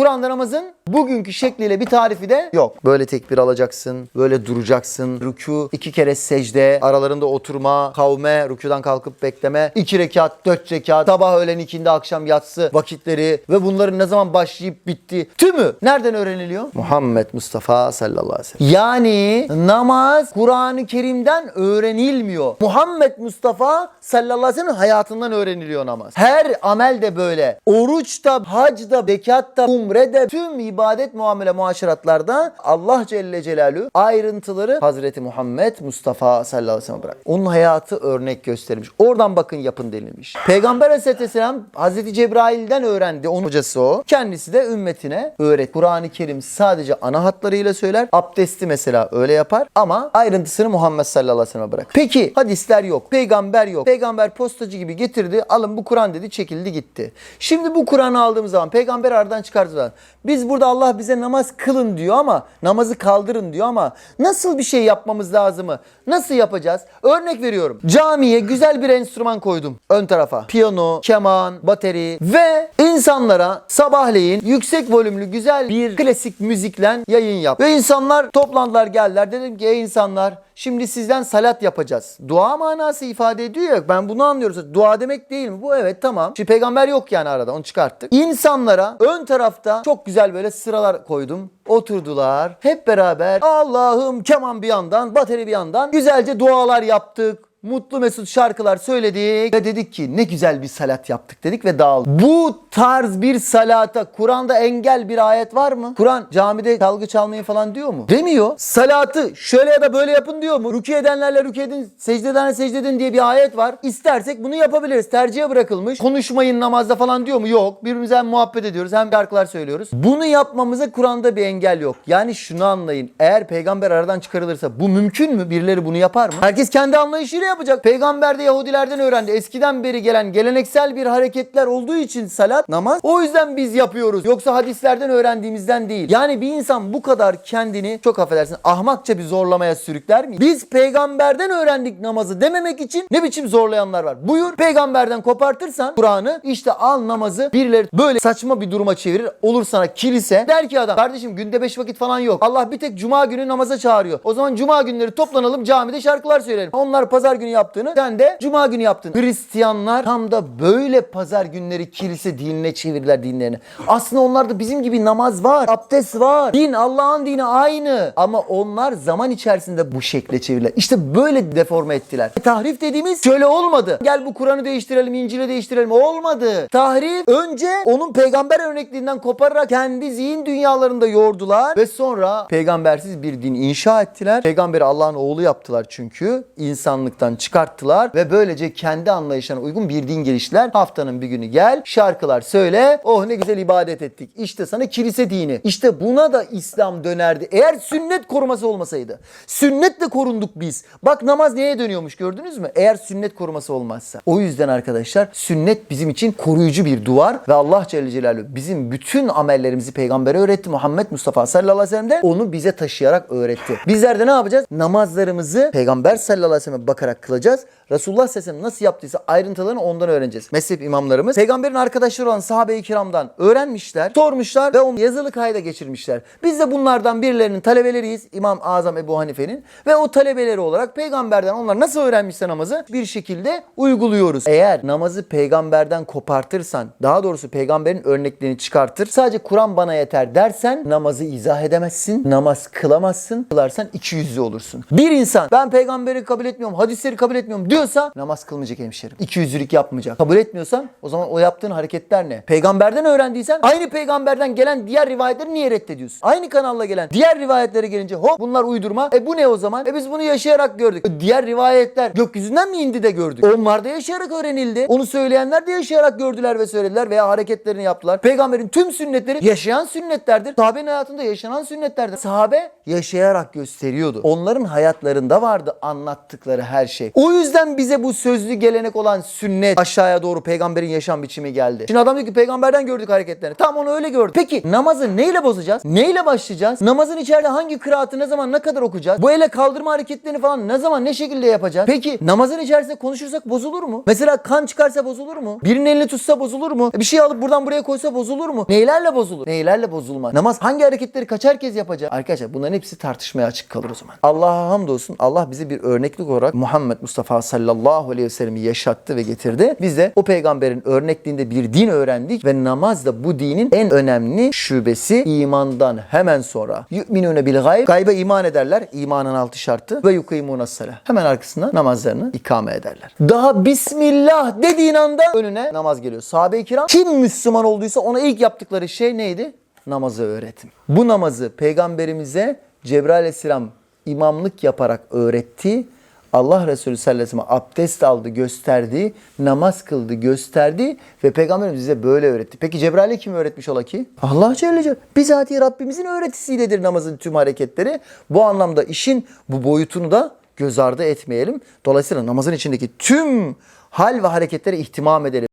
Kur'an'da namazın bugünkü şekliyle bir tarifi de yok. Böyle tekbir alacaksın, böyle duracaksın. Rükû, iki kere secde, aralarında oturma, kavme, rükûdan kalkıp bekleme, iki rekat, dört rekat, sabah öğlen ikindi, akşam yatsı vakitleri ve bunların ne zaman başlayıp bitti tümü nereden öğreniliyor? Muhammed Mustafa sallallahu aleyhi ve sellem. Yani namaz Kur'an-ı Kerim'den öğrenilmiyor. Muhammed Mustafa sallallahu aleyhi ve sellem hayatından öğreniliyor namaz. Her amel de böyle. Oruçta, hacda, bekatta, umrede, tüm ibadet muamele muaşeratlarda Allah Celle Celaluhu ayrıntıları Hazreti Muhammed Mustafa sallallahu aleyhi ve sellem bırak. Onun hayatı örnek göstermiş. Oradan bakın yapın denilmiş. Peygamber aleyhisselam Hazreti Cebrail'den öğrendi. Onun hocası o. Kendisi de ümmetine öğret. Kur'an-ı Kerim sadece ana hatlarıyla söyler. Abdesti mesela öyle yapar ama ayrıntısını Muhammed sallallahu aleyhi ve sellem bırak. Peki hadisler yok. Peygamber yok. Peygamber postacı gibi getirdi. Alın bu Kur'an dedi çekildi gitti. Şimdi bu Kur'an'ı aldığımız zaman peygamber aradan çıkardığı zaman biz burada Allah bize namaz kılın diyor ama namazı kaldırın diyor ama nasıl bir şey yapmamız lazımı? Nasıl yapacağız? Örnek veriyorum. Camiye güzel bir enstrüman koydum ön tarafa. Piyano, keman, bateri ve insanlara sabahleyin yüksek volümlü güzel bir klasik müzikle yayın yap. Ve insanlar toplandılar geldiler. Dedim ki ey insanlar Şimdi sizden salat yapacağız. Dua manası ifade ediyor ya. Ben bunu anlıyorum. Dua demek değil mi? Bu evet tamam. Şimdi peygamber yok yani arada. Onu çıkarttık. İnsanlara ön tarafta çok güzel böyle sıralar koydum. Oturdular. Hep beraber Allah'ım keman bir yandan, bateri bir yandan güzelce dualar yaptık. Mutlu mesut şarkılar söyledik ve dedik ki ne güzel bir salat yaptık dedik ve dağıldık. Bu tarz bir salata Kur'an'da engel bir ayet var mı? Kur'an camide çalgı çalmayın falan diyor mu? Demiyor. Salatı şöyle ya da böyle yapın diyor mu? Rükû edenlerle rükû edin, secde edenlerle secde edin diye bir ayet var. İstersek bunu yapabiliriz. Tercihe bırakılmış. Konuşmayın namazda falan diyor mu? Yok. Birbirimize hem muhabbet ediyoruz hem şarkılar söylüyoruz. Bunu yapmamıza Kur'an'da bir engel yok. Yani şunu anlayın. Eğer peygamber aradan çıkarılırsa bu mümkün mü? Birileri bunu yapar mı? Herkes kendi anlayışıyla yapacak. Peygamber de Yahudilerden öğrendi. Eskiden beri gelen geleneksel bir hareketler olduğu için salat, namaz. O yüzden biz yapıyoruz. Yoksa hadislerden öğrendiğimizden değil. Yani bir insan bu kadar kendini çok affedersin ahmakça bir zorlamaya sürükler mi? Biz peygamberden öğrendik namazı dememek için ne biçim zorlayanlar var. Buyur peygamberden kopartırsan Kur'an'ı işte al namazı birileri böyle saçma bir duruma çevirir. Olur sana kilise. Der ki adam kardeşim günde 5 vakit falan yok. Allah bir tek cuma günü namaza çağırıyor. O zaman cuma günleri toplanalım camide şarkılar söyleyelim. Onlar pazar günü yaptığını sen de cuma günü yaptın. Hristiyanlar tam da böyle pazar günleri kilise dinine çevirdiler dinlerini. Aslında onlarda bizim gibi namaz var, abdest var. Din Allah'ın dini aynı. Ama onlar zaman içerisinde bu şekle çevirdiler. İşte böyle deforme ettiler. E, tahrif dediğimiz şöyle olmadı. Gel bu Kur'an'ı değiştirelim, İncil'i değiştirelim. Olmadı. Tahrif önce onun peygamber örnekliğinden kopararak kendi zihin dünyalarında yordular ve sonra peygambersiz bir din inşa ettiler. Peygamberi Allah'ın oğlu yaptılar çünkü. insanlıktan çıkarttılar ve böylece kendi anlayışlarına uygun bir din geliştiler. Haftanın bir günü gel, şarkılar söyle. Oh ne güzel ibadet ettik. İşte sana kilise dini. İşte buna da İslam dönerdi. Eğer sünnet koruması olmasaydı. Sünnetle korunduk biz. Bak namaz neye dönüyormuş gördünüz mü? Eğer sünnet koruması olmazsa. O yüzden arkadaşlar sünnet bizim için koruyucu bir duvar ve Allah Celle Celaluhu bizim bütün amellerimizi peygambere öğretti. Muhammed Mustafa sallallahu aleyhi ve sellem de onu bize taşıyarak öğretti. Bizler de ne yapacağız? Namazlarımızı peygamber sallallahu aleyhi ve selleme bakarak kılacağız. Resulullah sellem nasıl yaptıysa ayrıntılarını ondan öğreneceğiz. Mezhep imamlarımız peygamberin arkadaşları olan sahabe-i kiramdan öğrenmişler, sormuşlar ve onu yazılı kayda geçirmişler. Biz de bunlardan birilerinin talebeleriyiz. İmam Azam Ebu Hanife'nin ve o talebeleri olarak peygamberden onlar nasıl öğrenmişse namazı bir şekilde uyguluyoruz. Eğer namazı peygamberden kopartırsan, daha doğrusu peygamberin örneklerini çıkartır, sadece Kur'an bana yeter dersen namazı izah edemezsin, namaz kılamazsın. Kılarsan iki yüzlü olursun. Bir insan ben peygamberi kabul etmiyorum, hadisleri kabul etmiyorum diyorsa namaz kılmayacak hemşerim. İki yüzlülük yapmayacak. Kabul etmiyorsan o zaman o yaptığın hareketler ne? Peygamberden öğrendiysen aynı peygamberden gelen diğer rivayetleri niye reddediyorsun? Aynı kanalla gelen diğer rivayetlere gelince hop bunlar uydurma. E bu ne o zaman? E biz bunu yaşayarak gördük. E diğer rivayetler gökyüzünden mi indi de gördük? Onlar da yaşayarak öğrenildi. Onu söyleyenler de yaşayarak gördüler ve söylediler veya hareketlerini yaptılar. Peygamberin tüm sünnetleri yaşayan sünnetlerdir. Sahabenin hayatında yaşanan sünnetlerdir. Sahabe yaşayarak gösteriyordu. Onların hayatlarında vardı anlattıkları her şey. O yüzden bize bu sözlü gelenek olan sünnet aşağıya doğru peygamberin yaşam biçimi geldi. Şimdi adam diyor ki peygamberden gördük hareketlerini. Tam onu öyle gördük. Peki namazı neyle bozacağız? Neyle başlayacağız? Namazın içeride hangi kıraatı ne zaman ne kadar okuyacağız? Bu ele kaldırma hareketlerini falan ne zaman ne şekilde yapacağız? Peki namazın içerisinde konuşursak bozulur mu? Mesela kan çıkarsa bozulur mu? Birinin elini tutsa bozulur mu? Bir şey alıp buradan buraya koysa bozulur mu? Neylerle bozulur? Neylerle bozulmaz? Namaz hangi hareketleri kaçar kez yapacak? Arkadaşlar bunların hepsi tartışmaya açık kalır o zaman. Allah'a hamdolsun. Allah bizi bir örneklik olarak Muhammed Mustafa sallallahu aleyhi ve sellem'i yaşattı ve getirdi. Biz de o peygamberin örnekliğinde bir din öğrendik ve namaz da bu dinin en önemli şubesi imandan hemen sonra. Yu'minune bil gayb. Gaybe iman ederler. İmanın altı şartı. Ve yukimuna salah. Hemen arkasından namazlarını ikame ederler. Daha Bismillah dediğin anda önüne namaz geliyor. Sahabe-i kiram kim Müslüman olduysa ona ilk yaptıkları şey neydi? Namazı öğretim. Bu namazı peygamberimize Cebrail aleyhisselam imamlık yaparak öğretti. Allah Resulü sallallahu aleyhi ve sellem abdest aldı, gösterdi, namaz kıldı, gösterdi ve Peygamberimiz bize böyle öğretti. Peki Cebrail'e kim öğretmiş ola ki? Allah Celle Celaluhu. Bizatihi Rabbimizin öğretisiyledir namazın tüm hareketleri. Bu anlamda işin bu boyutunu da göz ardı etmeyelim. Dolayısıyla namazın içindeki tüm hal ve hareketlere ihtimam edelim.